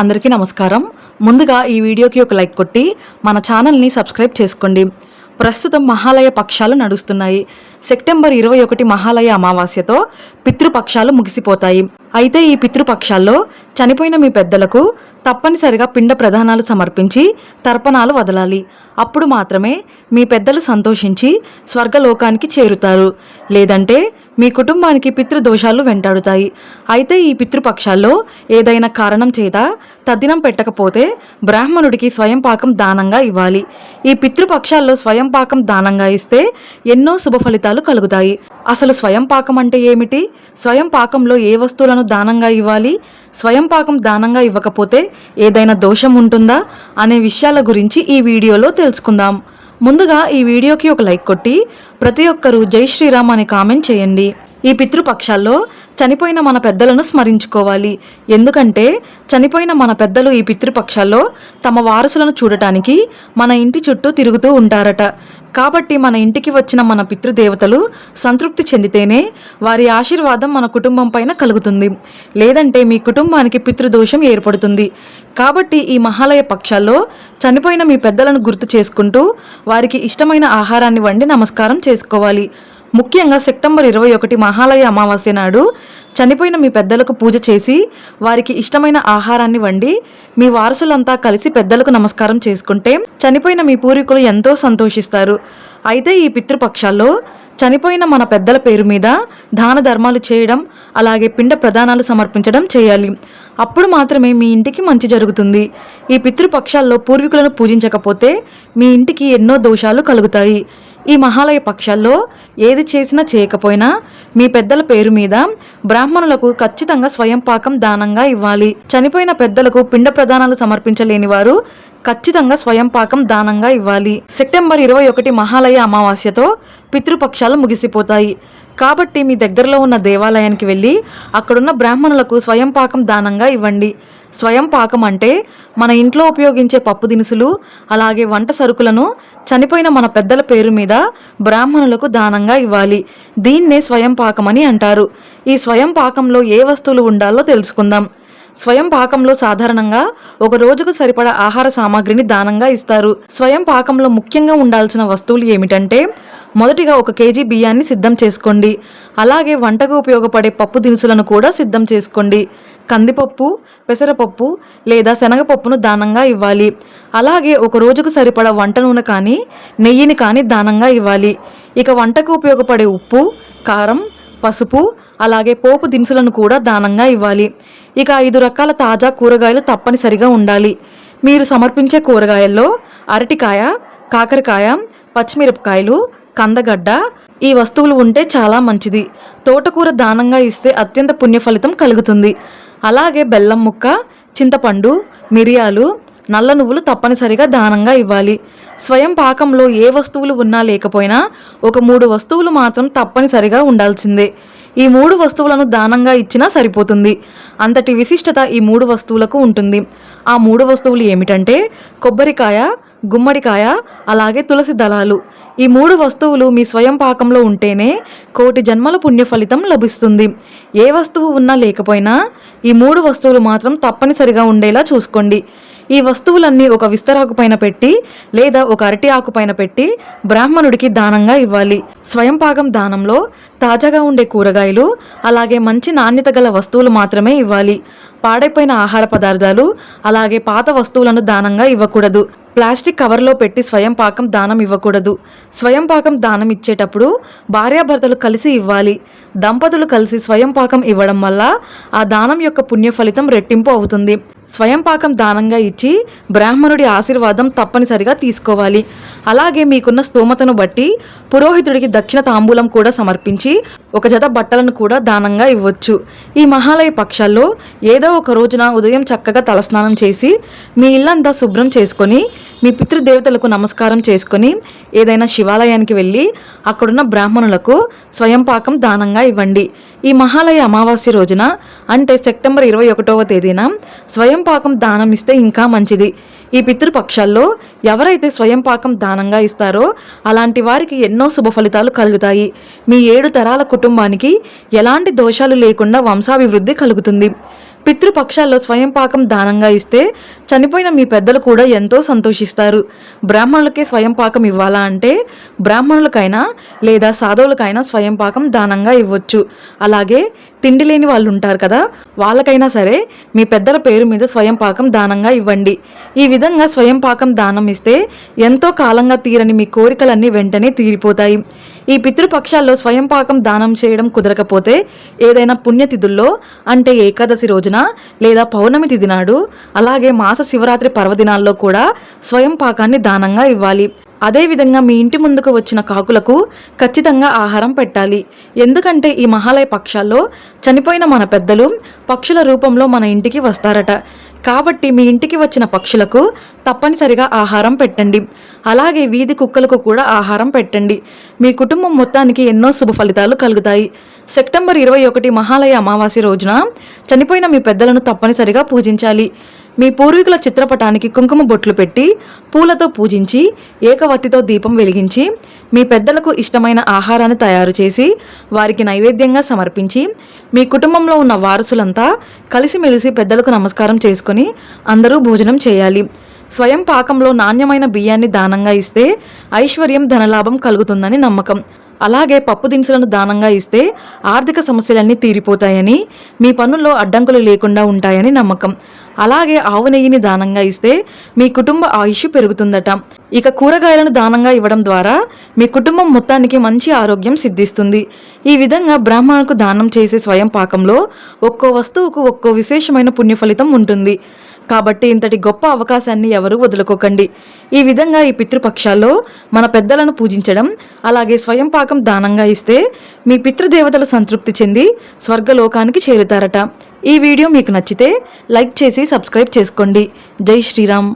అందరికీ నమస్కారం. ముందుగా ఈ వీడియోకి ఒక లైక్ కొట్టి మన ఛానల్ని సబ్స్క్రైబ్ చేసుకోండి. ప్రస్తుతం మహాలయ పక్షాలు నడుస్తున్నాయి. సెప్టెంబర్ ఇరవై ఒకటి మహాలయ అమావాస్యతో పితృపక్షాలు ముగిసిపోతాయి. అయితే ఈ పితృపక్షాల్లో చనిపోయిన మీ పెద్దలకు తప్పనిసరిగా పిండ ప్రధానాలు సమర్పించి తర్పణాలు వదలాలి. అప్పుడు మాత్రమే మీ పెద్దలు సంతోషించి స్వర్గలోకానికి చేరుతారు. లేదంటే మీ కుటుంబానికి పితృదోషాలు వెంటాడుతాయి. అయితే ఈ పితృపక్షాల్లో ఏదైనా కారణం చేత తద్దినం పెట్టకపోతే బ్రాహ్మణుడికి స్వయం పాకం దానంగా ఇవ్వాలి. ఈ పితృపక్షాల్లో స్వయం పాకం దానంగా ఇస్తే ఎన్నో శుభ ఫలితాలు కలుగుతాయి. అసలు స్వయం పాకం అంటే ఏమిటి? స్వయం పాకంలో ఏ వస్తువులను దానంగా ఇవ్వాలి? స్వయం పాకం దానంగా ఇవ్వకపోతే ఏదైనా దోషం ఉంటుందా? అనే విషయాల గురించి ఈ వీడియోలో తెలుసుకుందాం. ముందుగా ఈ వీడియోకి ఒక లైక్ కొట్టి ప్రతి ఒక్కరూ జై శ్రీరామ్ అని కామెంట్ చేయండి. ఈ పితృపక్షాల్లో చనిపోయిన మన పెద్దలను స్మరించుకోవాలి. ఎందుకంటే చనిపోయిన మన పెద్దలు ఈ పితృపక్షాల్లో తమ వారసులను చూడటానికి మన ఇంటి చుట్టూ తిరుగుతూ ఉంటారట. కాబట్టి మన ఇంటికి వచ్చిన మన పితృదేవతలు సంతృప్తి చెందితేనే వారి ఆశీర్వాదం మన కుటుంబం పైన కలుగుతుంది. లేదంటే మీ కుటుంబానికి పితృదోషం ఏర్పడుతుంది. కాబట్టి ఈ మహాలయ పక్షాల్లో చనిపోయిన మీ పెద్దలను గుర్తు చేసుకుంటూ వారికి ఇష్టమైన ఆహారాన్ని వండి నమస్కారం చేసుకోవాలి. ముఖ్యంగా సెప్టెంబర్ ఇరవై ఒకటి మహాలయ అమావాస్య నాడు చనిపోయిన మీ పెద్దలకు పూజ చేసి వారికి ఇష్టమైన ఆహారాన్ని వండి మీ వారసులంతా కలిసి పెద్దలకు నమస్కారం చేసుకుంటే చనిపోయిన మీ పూర్వీకులు ఎంతో సంతోషిస్తారు. అయితే ఈ పితృపక్షాల్లో చనిపోయిన మన పెద్దల పేరు మీద దాన ధర్మాలు చేయడం అలాగే పిండ ప్రదానాలు సమర్పించడం చేయాలి. అప్పుడు మాత్రమే మీ ఇంటికి మంచి జరుగుతుంది. ఈ పితృపక్షాల్లో పూర్వీకులను పూజించకపోతే మీ ఇంటికి ఎన్నో దోషాలు కలుగుతాయి. ఈ మహాలయ పక్షాల్లో ఏది చేసినా చేయకపోయినా మీ పెద్దల పేరు మీద బ్రాహ్మణులకు ఖచ్చితంగా స్వయం పాకం దానంగా ఇవ్వాలి. చనిపోయిన పెద్దలకు పిండ ప్రదానాలు సమర్పించలేని వారు ఖచ్చితంగా స్వయం పాకం దానంగా ఇవ్వాలి. సెప్టెంబర్ ఇరవై ఒకటి మహాలయ అమావాస్యతో పితృపక్షాలు ముగిసిపోతాయి. కాబట్టి మీ దగ్గరలో ఉన్న దేవాలయానికి వెళ్ళి అక్కడున్న బ్రాహ్మణులకు స్వయం పాకం దానంగా ఇవ్వండి. స్వయం పాకం అంటే మన ఇంట్లో ఉపయోగించే పప్పు దినుసులు అలాగే వంట సరుకులను చనిపోయిన మన పెద్దల పేరు మీద బ్రాహ్మణులకు దానంగా ఇవ్వాలి. దీన్నే స్వయం పాకం అని అంటారు. ఈ స్వయం పాకంలో ఏ వస్తువులు ఉండాలో తెలుసుకుందాం. స్వయం పాకంలో సాధారణంగా ఒక రోజుకు సరిపడా ఆహార సామాగ్రిని దానంగా ఇస్తారు. స్వయం పాకంలో ముఖ్యంగా ఉండాల్సిన వస్తువులు ఏమిటంటే మొదటిగా ఒక కేజీ బియ్యాన్ని సిద్ధం చేసుకోండి. అలాగే వంటకు ఉపయోగపడే పప్పు దినుసులను కూడా సిద్ధం చేసుకోండి. కందిపప్పు పెసరపప్పు లేదా శనగపప్పును దానంగా ఇవ్వాలి. అలాగే ఒక రోజుకు సరిపడా వంట నూనె కానీ నెయ్యిని కానీ దానంగా ఇవ్వాలి. ఇక వంటకు ఉపయోగపడే ఉప్పు కారం పసుపు అలాగే పోపు దినుసులను కూడా దానంగా ఇవ్వాలి. ఇక ఐదు రకాల తాజా కూరగాయలు తప్పనిసరిగా ఉండాలి. మీరు సమర్పించే కూరగాయల్లో అరటికాయ కాకరకాయ పచ్చిమిరపకాయలు కందగడ్డ ఈ వస్తువులు ఉంటే చాలా మంచిది. తోటకూర దానంగా ఇస్తే అత్యంత పుణ్య ఫలితం కలుగుతుంది. అలాగే బెల్లం ముక్క చింతపండు మిరియాలు నల్ల నువ్వులు తప్పనిసరిగా దానంగా ఇవ్వాలి. స్వయం పాకంలో ఏ వస్తువులు ఉన్నా లేకపోయినా ఒక మూడు వస్తువులు మాత్రం తప్పనిసరిగా ఉండాల్సిందే. ఈ మూడు వస్తువులను దానంగా ఇచ్చినా సరిపోతుంది. అంతటి విశిష్టత ఈ మూడు వస్తువులకు ఉంటుంది. ఆ మూడు వస్తువులు ఏమిటంటే కొబ్బరికాయ గుమ్మడికాయ అలాగే తులసి దళాలు. ఈ మూడు వస్తువులు మీ స్వయం పాకంలో ఉంటేనే కోటి జన్మల పుణ్య ఫలితం లభిస్తుంది. ఏ వస్తువు ఉన్నా లేకపోయినా ఈ మూడు వస్తువులు మాత్రం తప్పనిసరిగా ఉండేలా చూసుకోండి. ఈ వస్తువులన్నీ ఒక విస్తరాకు పైన పెట్టి లేదా ఒక అరటి ఆకు పైన పెట్టి బ్రాహ్మణుడికి దానంగా ఇవ్వాలి. స్వయం పాకం దానంలో తాజాగా ఉండే కూరగాయలు అలాగే మంచి నాణ్యత గల వస్తువులు మాత్రమే ఇవ్వాలి. పాడైపోయిన ఆహార పదార్థాలు అలాగే పాత వస్తువులను దానంగా ఇవ్వకూడదు. ప్లాస్టిక్ కవర్లో పెట్టి స్వయం పాకం దానం ఇవ్వకూడదు. స్వయం పాకం దానం ఇచ్చేటప్పుడు భార్యాభర్తలు కలిసి ఇవ్వాలి. దంపతులు కలిసి స్వయం పాకం ఇవ్వడం వల్ల ఆ దానం యొక్క పుణ్య ఫలితం రెట్టింపు అవుతుంది. స్వయం పాకం దానంగా ఇచ్చి బ్రాహ్మణుడి ఆశీర్వాదం తప్పనిసరిగా తీసుకోవాలి. అలాగే మీకున్న స్తోమతను బట్టి పురోహితుడికి దక్షిణ తాంబూలం కూడా సమర్పించి ఒక జత బట్టలను కూడా దానంగా ఇవ్వచ్చు. ఈ మహాలయ పక్షాల్లో ఏదో ఒక రోజున ఉదయం చక్కగా తలస్నానం చేసి మీ ఇల్లంతా శుభ్రం చేసుకొని మీ పితృదేవతలకు నమస్కారం చేసుకొని ఏదైనా శివాలయానికి వెళ్ళి అక్కడున్న బ్రాహ్మణులకు స్వయం పాకం దానంగా ఇవ్వండి. ఈ మహాలయ అమావాస్య రోజున అంటే సెప్టెంబర్ ఇరవై ఒకటవ తేదీన స్వయం పాకం దానం ఇస్తే ఇంకా మంచిది. ఈ పితృపక్షాల్లో ఎవరైతే స్వయం పాకం దానంగా ఇస్తారో అలాంటి వారికి ఎన్నో శుభ ఫలితాలు కలుగుతాయి. మీ ఏడు తరాల కుటుంబానికి ఎలాంటి దోషాలు లేకుండా వంశాభివృద్ధి కలుగుతుంది. పితృపక్షాల్లో స్వయం పాకం దానంగా ఇస్తే చనిపోయిన మీ పెద్దలు కూడా ఎంతో సంతోషిస్తారు. బ్రాహ్మణులకే స్వయం పాకం ఇవ్వాలా అంటే బ్రాహ్మణులకైనా లేదా సాధువులకైనా స్వయం పాకం దానంగా ఇవ్వచ్చు. అలాగే తిండి లేని వాళ్ళు ఉంటారు కదా వాళ్ళకైనా సరే మీ పెద్దల పేరు మీద స్వయం పాకం దానంగా ఇవ్వండి. ఈ విధంగా స్వయం పాకం దానం ఇస్తే ఎంతో కాలంగా తీరని మీ కోరికలన్నీ వెంటనే తీరిపోతాయి. ఈ పితృపక్షాల్లో స్వయం పాకం దానం చేయడం కుదరకపోతే ఏదైనా పుణ్యతిథుల్లో అంటే ఏకాదశి రోజున లేదా పౌర్ణమి తిథి నాడు అలాగే మాస శివరాత్రి పర్వదినాల్లో కూడా స్వయం పాకాన్ని దానంగా ఇవ్వాలి. అదేవిధంగా మీ ఇంటి ముందుకు వచ్చిన కాకులకు ఖచ్చితంగా ఆహారం పెట్టాలి. ఎందుకంటే ఈ మహాలయ పక్షాల్లో చనిపోయిన మన పెద్దలు పక్షుల రూపంలో మన ఇంటికి వస్తారట. కాబట్టి మీ ఇంటికి వచ్చిన పక్షులకు తప్పనిసరిగా ఆహారం పెట్టండి. అలాగే వీధి కుక్కలకు కూడా ఆహారం పెట్టండి. మీ కుటుంబం మొత్తానికి ఎన్నో శుభ ఫలితాలు కలుగుతాయి. సెప్టెంబర్ ఇరవై ఒకటి మహాలయ అమావాస్య రోజున చనిపోయిన మీ పెద్దలను తప్పనిసరిగా పూజించాలి. మీ పూర్వీకుల చిత్రపటానికి కుంకుమ బొట్లు పెట్టి పూలతో పూజించి ఏకవత్తితో దీపం వెలిగించి మీ పెద్దలకు ఇష్టమైన ఆహారాన్ని తయారు చేసి వారికి నైవేద్యంగా సమర్పించి మీ కుటుంబంలో ఉన్న వారసులంతా కలిసిమెలిసి పెద్దలకు నమస్కారం చేసుకొని అందరూ భోజనం చేయాలి. స్వయం పాకంలో నాణ్యమైన బియ్యాన్ని దానంగా ఇస్తే ఐశ్వర్యం ధనలాభం కలుగుతుందని నమ్మకం. అలాగే పప్పు దినుసులను దానంగా ఇస్తే ఆర్థిక సమస్యలన్నీ తీరిపోతాయని మీ పనుల్లో అడ్డంకులు లేకుండా ఉంటాయని నమ్మకం. అలాగే ఆవు నెయ్యిని దానంగా ఇస్తే మీ కుటుంబ ఆయుష్ పెరుగుతుందట. ఇక కూరగాయలను దానంగా ఇవ్వడం ద్వారా మీ కుటుంబం మొత్తానికి మంచి ఆరోగ్యం సిద్ధిస్తుంది. ఈ విధంగా బ్రాహ్మణులకు దానం చేసే స్వయం పాకంలో ఒక్కో వస్తువుకు ఒక్కో విశేషమైన పుణ్య ఫలితం ఉంటుంది. కాబట్టి ఇంతటి గొప్ప అవకాశాన్ని ఎవరూ వదులుకోకండి. ఈ విధంగా ఈ పితృపక్షాల్లో మన పెద్దలను పూజించడం అలాగే స్వయం పాకం దానంగా ఇస్తే మీ పితృదేవతలు సంతృప్తి చెంది స్వర్గలోకానికి చేరుతారట. ఈ వీడియో మీకు నచ్చితే లైక్ చేసి సబ్స్క్రైబ్ చేసుకోండి. జై శ్రీరామ్.